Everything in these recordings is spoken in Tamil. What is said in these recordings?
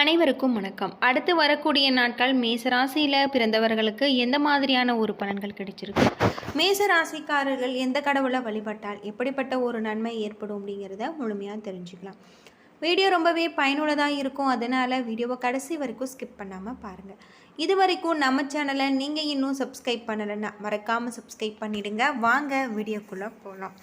அனைவருக்கும் வணக்கம். அடுத்து வரக்கூடிய நாட்கள் மேசராசியில் பிறந்தவர்களுக்கு எந்த மாதிரியான ஒரு பலன்கள் கிடைச்சிருக்கு? மேச ராசிக்காரர்கள் எந்த கடவுளை வழிபட்டால் எப்படிப்பட்ட ஒரு நன்மை ஏற்படும் அப்படிங்கிறத முழுமையாக தெரிஞ்சுக்கலாம். வீடியோ ரொம்பவே பயனுள்ளதாக இருக்கும். அதனால் வீடியோவை கடைசி வரைக்கும் ஸ்கிப் பண்ணாமல் பாருங்கள் இது வரைக்கும் நம்ம சேனலை நீங்கள் இன்னும் சப்ஸ்கிரைப் பண்ணலைன்னா மறக்காமல் சப்ஸ்கிரைப் பண்ணிவிடுங்க வாங்க வீடியோக்குள்ளே போகலாம்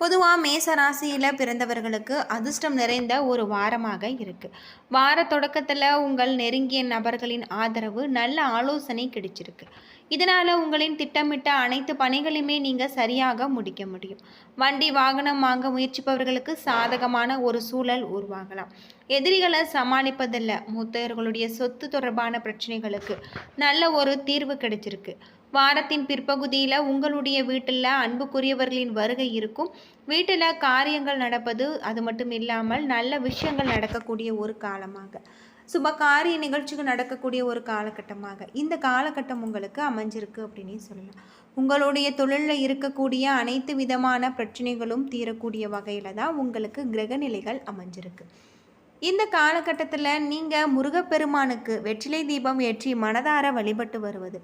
பொதுவாக மேச ராசியில் பிறந்தவர்களுக்கு அதிர்ஷ்டம் நிறைந்த ஒரு வாரமாக இருக்குது வார தொடக்கத்தில் உங்கள் நெருங்கிய நபர்களின் ஆதரவு நல்ல ஆலோசனை கிடைச்சிருக்கு. இதனால் உங்களின் திட்டமிட்ட அனைத்து பணிகளையுமே நீங்கள் சரியாக முடிக்க முடியும். வண்டி வாகனம் வாங்க முயற்சிப்பவர்களுக்கு சாதகமான ஒரு சூழல் உருவாகலாம். எதிரிகளை சமாளிப்பதில் மூத்தவர்களுடைய சொத்து தொடர்பான பிரச்சனைகளுக்கு நல்ல ஒரு தீர்வு கிடைச்சிருக்கு. வாரத்தின் பிற்பகுதியில் உங்களுடைய வீட்டில் அன்புக்குரியவர்களின் வருகை இருக்கும். வீட்டில் காரியங்கள் நடப்பது அது மட்டும் இல்லாமல் நல்ல விஷயங்கள் நடக்கக்கூடிய ஒரு காலமாக. சுப காரிய நிகழ்ச்சிகள் நடக்கக்கூடிய ஒரு காலகட்டமாக. இந்த காலகட்டம் உங்களுக்கு அமைஞ்சிருக்கு அப்படின்னு சொல்லலாம். உங்களுடைய தொழிலில் இருக்கக்கூடிய அனைத்து விதமான பிரச்சனைகளும் தீரக்கூடிய வகையில் தான் உங்களுக்கு கிரகநிலைகள் அமைஞ்சிருக்கு. இந்த காலகட்டத்தில் நீங்கள் முருகப்பெருமானுக்கு வெற்றிலை தீபம் ஏற்றி மனதார வழிபட்டு வருவது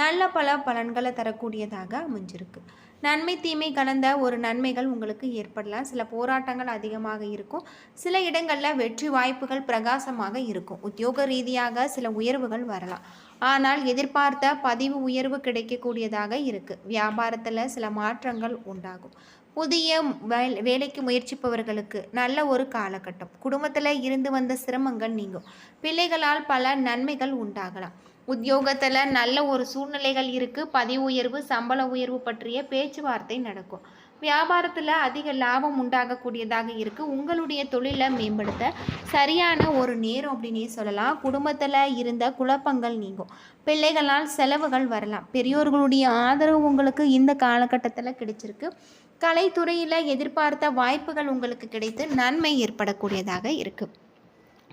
நல்ல பல பலன்களை தரக்கூடியதாக அமைஞ்சிருக்கு. நன்மை தீமை கலந்த ஒரு நன்மைகள் உங்களுக்கு ஏற்படலாம். சில போராட்டங்கள் அதிகமாக இருக்கும். சில இடங்களில் வெற்றி வாய்ப்புகள் பிரகாசமாக இருக்கும். உத்தியோக ரீதியாக சில உயர்வுகள் வரலாம். ஆனால் எதிர்பார்த்த பதிவு உயர்வு கிடைக்கக்கூடியதாக இருக்குது வியாபாரத்தில் சில மாற்றங்கள் உண்டாகும். புதிய வேல் வேலைக்கு முயற்சிப்பவர்களுக்கு நல்ல ஒரு காலகட்டம். குடும்பத்தில் இருந்து வந்த சிரமங்கள் நீங்கும். பிள்ளைகளால் பல நன்மைகள் உண்டாகலாம். உத்தியோகத்தில் நல்ல ஒரு சூழ்நிலைகள் இருக்குது பதவி உயர்வு சம்பள உயர்வு பற்றிய பேச்சுவார்த்தை நடக்கும். வியாபாரத்தில் அதிக லாபம் உண்டாகக்கூடியதாக இருக்குது உங்களுடைய தொழிலை மேம்படுத்த சரியான ஒரு நேரம் அப்படின்னே சொல்லலாம். குடும்பத்தில் இருந்த குழப்பங்கள் நீங்கும். பிள்ளைகளால் செலவுகள் வரலாம். பெரியோர்களுடைய ஆதரவு உங்களுக்கு இந்த காலகட்டத்தில் கிடைச்சிருக்கு. கலைத்துறையில் எதிர்பார்த்த வாய்ப்புகள் உங்களுக்கு கிடைத்து நன்மை ஏற்படக்கூடியதாக இருக்குது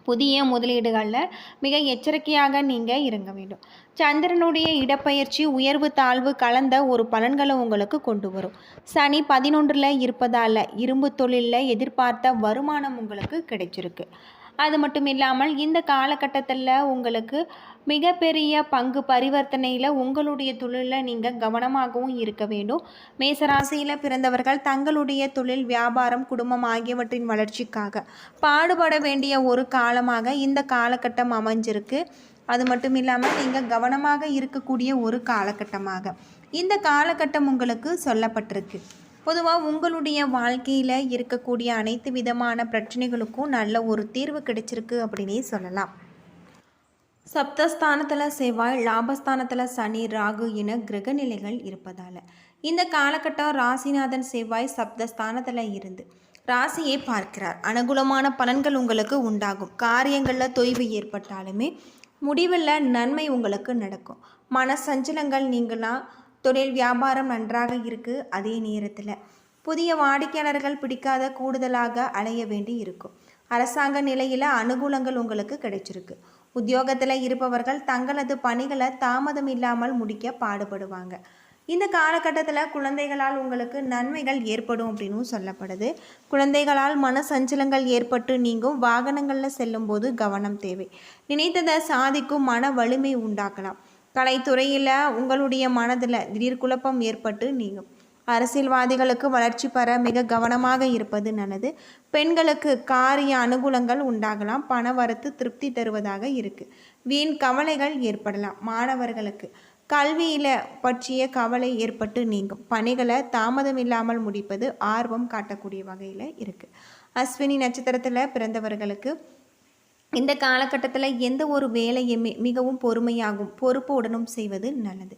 புதிய முதலீடுகளில் மிக எச்சரிக்கையாக நீங்கள் இறங்க வேண்டும். சந்திரனுடைய இடப்பெயர்ச்சி உயர்வு தாழ்வு கலந்த ஒரு பலன்களை உங்களுக்கு கொண்டு வரும். சனி பதினொன்றில் இருப்பதால் இரும்பு தொழிலில் எதிர்பார்த்த வருமானம் உங்களுக்கு கிடைச்சிருக்கு. அது மட்டும் இல்லாமல் இந்த காலகட்டத்தில் உங்களுக்கு மிகப்பெரிய பங்கு பரிவர்த்தனையில் உங்களுடைய தொழிலில் நீங்கள் கவனமாகவும் இருக்க வேண்டும். மேசராசியில் பிறந்தவர்கள் தங்களுடைய தொழில் வியாபாரம் குடும்பம் ஆகியவற்றின் வளர்ச்சிக்காக பாடுபட வேண்டிய ஒரு காலமாக இந்த காலகட்டம் அமைஞ்சிருக்கு. அது மட்டும் இல்லாமல் நீங்கள் கவனமாக இருக்கக்கூடிய ஒரு காலகட்டமாக. இந்த காலகட்டம் உங்களுக்கு சொல்லப்பட்டிருக்கு. பொதுவாக உங்களுடைய வாழ்க்கையில் இருக்கக்கூடிய அனைத்து விதமான பிரச்சனைகளுக்கும் நல்ல ஒரு தீர்வு கிடைச்சிருக்கு அப்படின்னே சொல்லலாம். சப்தஸ்தானத்தில் செவ்வாய் லாபஸ்தானத்தில் சனி ராகு என கிரகநிலைகள் இருப்பதால். இந்த காலகட்டம் ராசிநாதன் செவ்வாய் சப்தஸ்தானத்தில் இருந்து ராசியை பார்க்கிறார். அனுகூலமான பலன்கள் உங்களுக்கு உண்டாகும். காரியங்களில் தொய்வு ஏற்பட்டாலுமே முடிவில் நன்மை உங்களுக்கு நடக்கும். மன சஞ்சலங்கள் நீங்களாக தொழில் வியாபாரம் நன்றாக இருக்குது அதே நேரத்தில். புதிய வாடிக்கையாளர்கள் பிடிக்காத கூடுதலாக அலைய வேண்டி இருக்கும். அரசாங்க நிலையில் அனுகூலங்கள் உங்களுக்கு கிடைச்சிருக்கு. உத்தியோகத்தில் இருப்பவர்கள் தங்களது பணிகளை தாமதம் இல்லாமல் முடிக்க பாடுபடுவாங்க. இந்த காலகட்டத்தில் குழந்தைகளால் உங்களுக்கு நன்மைகள் ஏற்படும் அப்படின்னும் சொல்லப்படுது. குழந்தைகளால் மன சஞ்சலங்கள் ஏற்பட்டு நீங்கும் வாகனங்களில் செல்லும்போது கவனம் தேவை. நினைத்ததை சாதிக்கும் மன வலிமை உண்டாக்கலாம். கலைத்துறையில் உங்களுடைய மனதில் திடீர் குழப்பம் ஏற்பட்டு நீங்கும். அரசியல்வாதிகளுக்கு வளர்ச்சி பெற மிக கவனமாக இருப்பது நல்லது. பெண்களுக்கு காரிய அனுகூலங்கள் உண்டாகலாம். பண வரத்து திருப்தி தருவதாக இருக்குது வீண் கவலைகள் ஏற்படலாம் மாணவர்களுக்கு. கல்வியில் பற்றிய கவலை ஏற்பட்டு நீங்கும். பணிகளை தாமதம் இல்லாமல் முடிப்பது ஆர்வம் காட்டக்கூடிய வகையில் இருக்குது அஸ்வினி நட்சத்திரத்தில் பிறந்தவர்களுக்கு இந்த காலகட்டத்தில் எந்த ஒரு வேலையுமே மிகவும் பொறுமையாகும் பொறுப்புடனும் செய்வது நல்லது.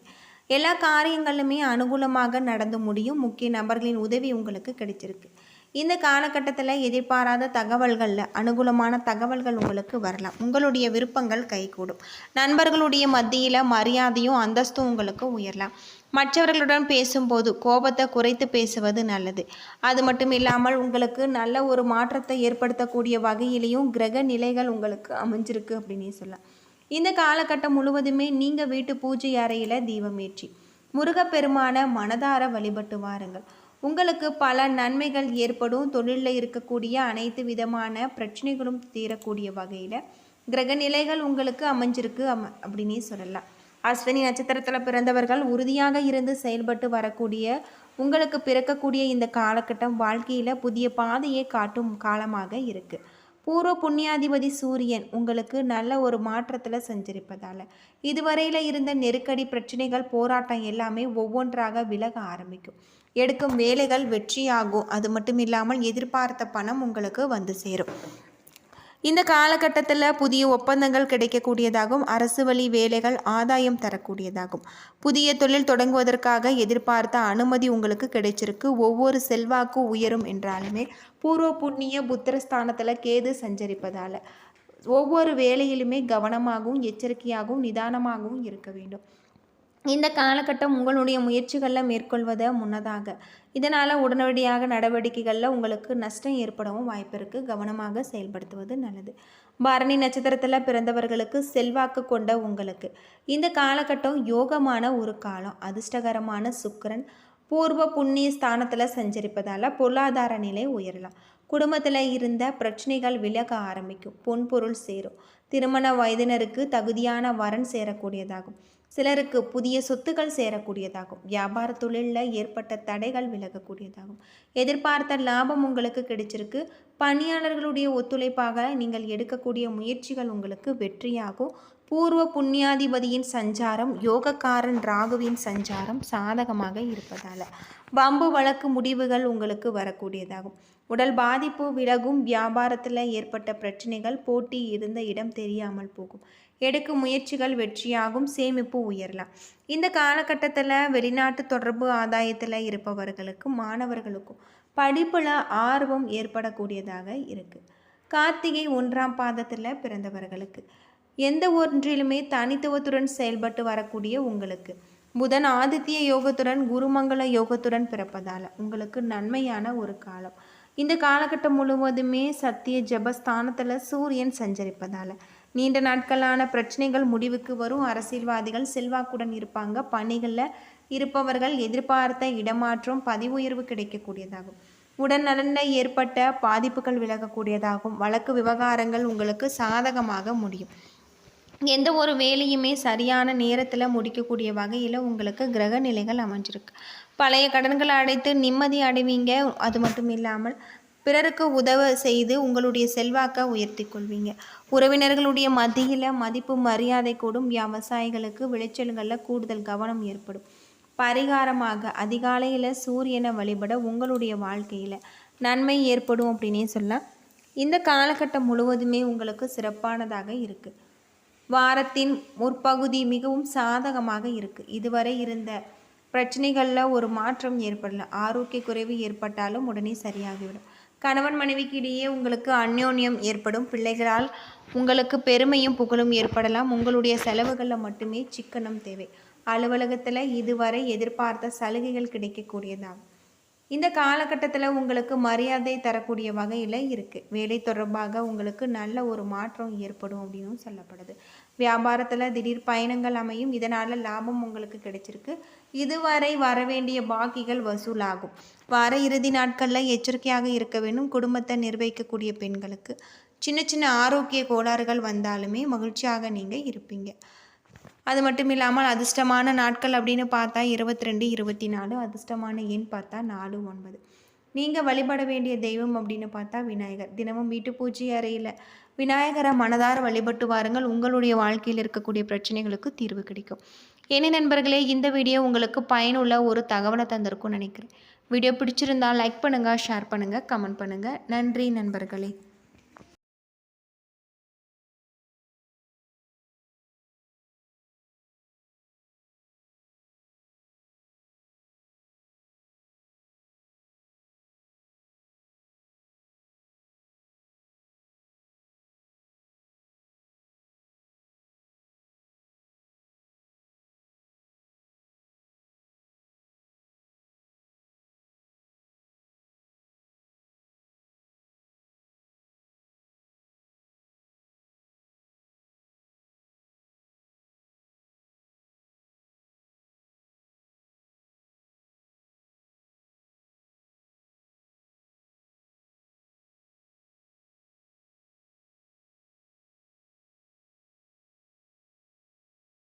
எல்லா காரியங்களுமே அனுகூலமாக நடந்து முடியும். முக்கிய நபர்களின் உதவி உங்களுக்கு கிடைச்சிருக்கு. இந்த காலகட்டத்தில் எதிர்பாராத தகவல்களில் அனுகூலமான தகவல்கள் உங்களுக்கு வரலாம். உங்களுடைய விருப்பங்கள் கைகூடும். நண்பர்களுடைய மத்தியில் மரியாதையும் அந்தஸ்தும் உங்களுக்கு உயரலாம். மற்றவர்களுடன் பேசும்போது கோபத்தை குறைத்து பேசுவது நல்லது. அது மட்டும் இல்லாமல் உங்களுக்கு நல்ல ஒரு மாற்றத்தை ஏற்படுத்தக்கூடிய வகையிலையும் கிரக நிலைகள் உங்களுக்கு அமைஞ்சிருக்கு அப்படின்னே சொல்லலாம். இந்த காலகட்டம் முழுவதுமே நீங்கள் வீட்டு பூஜை அறையில் தீபமேற்றி முருகப்பெருமான மனதார வழிபட்டு வாருங்கள். உங்களுக்கு பல நன்மைகள் ஏற்படும். தொழிலில் இருக்கக்கூடிய அனைத்து விதமான பிரச்சனைகளும் தீரக்கூடிய வகையில் கிரக நிலைகள் உங்களுக்கு அமைஞ்சிருக்கு அம அப்படின்னே சொல்லலாம். அஸ்வினி நட்சத்திரத்தில் பிறந்தவர்கள் உறுதியாக இருந்து செயல்பட்டு வரக்கூடிய உங்களுக்கு பிறக்கக்கூடிய இந்த காலகட்டம் வாழ்க்கையில் புதிய பாதையை காட்டும் காலமாக இருக்குது பூர்வ புண்ணியாதிபதி சூரியன் உங்களுக்கு நல்ல ஒரு மாற்றத்தில் செஞ்சிருப்பதால். இதுவரையில் இருந்த நெருக்கடி பிரச்சனைகள் போராட்டம் எல்லாமே ஒவ்வொன்றாக விலக ஆரம்பிக்கும். எடுக்கும் வேலைகள் வெற்றியாகும். அது மட்டும் இல்லாமல் எதிர்பார்த்த பணம் உங்களுக்கு வந்து சேரும். இந்த காலகட்டத்தில் புதிய ஒப்பந்தங்கள் கிடைக்கக்கூடியதாகவும் அரசு வழி வேலைகள் ஆதாயம் தரக்கூடியதாகும். புதிய தொழில் தொடங்குவதற்காக எதிர்பார்த்த அனுமதி உங்களுக்கு கிடைச்சிருக்கு. ஒவ்வொரு செல்வாக்கு உயரும் என்றாலுமே பூர்வ புண்ணிய புத்திரஸ்தானத்தில் கேது சஞ்சரிப்பதால். ஒவ்வொரு வேலையிலுமே கவனமாகவும் எச்சரிக்கையாகவும் நிதானமாகவும் இருக்க வேண்டும். இந்த காலகட்டம் உங்களுடைய முயற்சிகளில் மேற்கொள்வதை முன்னதாக. இதனால் உடனடியாக நடவடிக்கைகளில் உங்களுக்கு நஷ்டம் ஏற்படவும் வாய்ப்பு இருக்குது கவனமாக செயல்படுத்துவது நல்லது. பரணி நட்சத்திரத்தில் பிறந்தவர்களுக்கு செல்வாக்கு கொண்ட உங்களுக்கு. இந்த காலகட்டம் யோகமான ஒரு காலம். அதிர்ஷ்டகரமான சுக்கரன் பூர்வ புண்ணிய ஸ்தானத்தில் சஞ்சரிப்பதால் பொருளாதார நிலை உயரலாம். குடும்பத்தில் இருந்த பிரச்சனைகள் விலக ஆரம்பிக்கும். பொன்பொருள் சேரும். திருமண வயதினருக்கு தகுதியான வரன் சேரக்கூடியதாகும். சிலருக்கு புதிய சொத்துக்கள் சேரக்கூடியதாகும். வியாபார தொழிலில் ஏற்பட்ட தடைகள் விலகக்கூடியதாகும். எதிர்பார்த்த லாபம் உங்களுக்கு கிடைச்சிருக்கு. பணியாளர்களுடைய ஒத்துழைப்பாக நீங்கள் எடுக்கக்கூடிய முயற்சிகள் உங்களுக்கு வெற்றியாகும். பூர்வ புண்ணியாதிபதியின் சஞ்சாரம் யோகக்காரன் ராகுவின் சஞ்சாரம் சாதகமாக இருப்பதால். பம்பு வழக்கு முடிவுகள் உங்களுக்கு வரக்கூடியதாகும். உடல் பாதிப்பு விலகும் வியாபாரத்தில் ஏற்பட்ட பிரச்சனைகள் போட்டி இருந்த இடம் தெரியாமல் போகும். எடுக்கும் முயற்சிகள் வெற்றியாகும் சேமிப்பு உயரலாம். இந்த காலகட்டத்தில் வெளிநாட்டு தொடர்பு ஆதாயத்தில் இருப்பவர்களுக்கும் மாணவர்களுக்கும் படிப்பில் ஆர்வம் ஏற்படக்கூடியதாக இருக்குது கார்த்திகை ஒன்றாம் பாதத்தில் பிறந்தவர்களுக்கு எந்த ஒன்றிலுமே தனித்துவத்துடன் செயல்பட்டு வரக்கூடிய உங்களுக்கு. புதன் ஆதித்ய யோகத்துடன் குருமங்கள யோகத்துடன் பிறப்பதால் உங்களுக்கு நன்மையான ஒரு காலம். இந்த காலகட்டம் முழுவதுமே சத்திய ஜபஸ்தானத்தில் சூரியன் சஞ்சரிப்பதால் நீண்ட நாட்களான பிரச்சனைகள் முடிவுக்கு வரும். அரசியல்வாதிகள் செல்வாக்குடன் இருப்பாங்க. பணிகளில் இருப்பவர்கள் எதிர்பார்த்த இடமாற்றம் பதிவு உயர்வு கிடைக்கக்கூடியதாகும். உடல் நலனில் ஏற்பட்ட பாதிப்புகள் விலகக்கூடியதாகும். வழக்கு விவகாரங்கள் உங்களுக்கு சாதகமாக முடியும். எந்த ஒரு வேலையுமே சரியான நேரத்தில் முடிக்கக்கூடிய வகையில் உங்களுக்கு கிரக நிலைகள் அமைஞ்சிருக்கு. பழைய கடன்களை அடைத்து நிம்மதி அடைவீங்க. அது மட்டும் இல்லாமல் பிறருக்கு உதவ செய்து உங்களுடைய செல்வாக்கை உயர்த்தி கொள்வீங்க. உறவினர்களுடைய மத்தியில் மதிப்பு மரியாதை கூடும். விவசாயிகளுக்கு விளைச்சல்களில் கூடுதல் கவனம் ஏற்படும். பரிகாரமாக அதிகாலையில் சூரியனை வழிபட உங்களுடைய வாழ்க்கையில் நன்மை ஏற்படும் அப்படின்னே சொல்லலாம். இந்த காலகட்டம் முழுவதுமே உங்களுக்கு சிறப்பானதாக இருக்குது வாரத்தின் முற்பகுதி மிகவும் சாதகமாக இருக்குது இதுவரை இருந்த பிரச்சனைகளில் ஒரு மாற்றம் ஏற்படல. ஆரோக்கிய குறைவு ஏற்பட்டாலும் உடனே சரியாகிவிடும். கணவன் மனைவிக்கு இடையே உங்களுக்கு அந்யோன்யம் ஏற்படும். பிள்ளைகளால் உங்களுக்கு பெருமையும் புகழும் ஏற்படலாம். உங்களுடைய செலவுகளில் மட்டுமே சிக்கனம் தேவை. அலுவலகத்தில் இதுவரை எதிர்பார்த்த சலுகைகள் கிடைக்கக்கூடியதாகும் இந்த காலகட்டத்தில் உங்களுக்கு மரியாதை தரக்கூடிய வகையில் இருக்குது வேலை தொடர்பாக உங்களுக்கு நல்ல ஒரு மாற்றம் ஏற்படும் அப்படின்னு சொல்லப்படுது. வியாபாரத்தில் திடீர் பயணங்கள் அமையும். இதனால் லாபம் உங்களுக்கு கிடைச்சிருக்கு. இதுவரை வரவேண்டிய பாக்கிகள் வசூலாகும். வார இறுதி நாட்களில் எச்சரிக்கையாக இருக்க வேண்டும். குடும்பத்தை நிர்வகிக்கக்கூடிய பெண்களுக்கு. சின்ன சின்ன ஆரோக்கிய கோளாறுகள் வந்தாலுமே மகிழ்ச்சியாக நீங்கள் இருப்பீங்க. அது மட்டும் இல்லாமல் அதிர்ஷ்டமான நாட்கள் அப்படின்னு பார்த்தா இருபத்தி ரெண்டு இருபத்தி நாலு அதிர்ஷ்டமான எண் பார்த்தா நாலு ஒன்பது. நீங்கள் வழிபட வேண்டிய தெய்வம் அப்படின்னு பார்த்தா விநாயகர். தினமும் வீட்டு பூஜை அறையில் விநாயகரை மனதார வழிபட்டு வாருங்கள். உங்களுடைய வாழ்க்கையில் இருக்கக்கூடிய பிரச்சனைகளுக்கு தீர்வு கிடைக்கும். என்ன நண்பர்களே இந்த வீடியோ உங்களுக்கு பயனுள்ள ஒரு தகவலை தந்திருக்கும்னு நினைக்கிறேன். வீடியோ பிடிச்சிருந்தால் லைக் பண்ணுங்கள் ஷேர் பண்ணுங்கள் கமெண்ட் பண்ணுங்கள் நன்றி நண்பர்களே.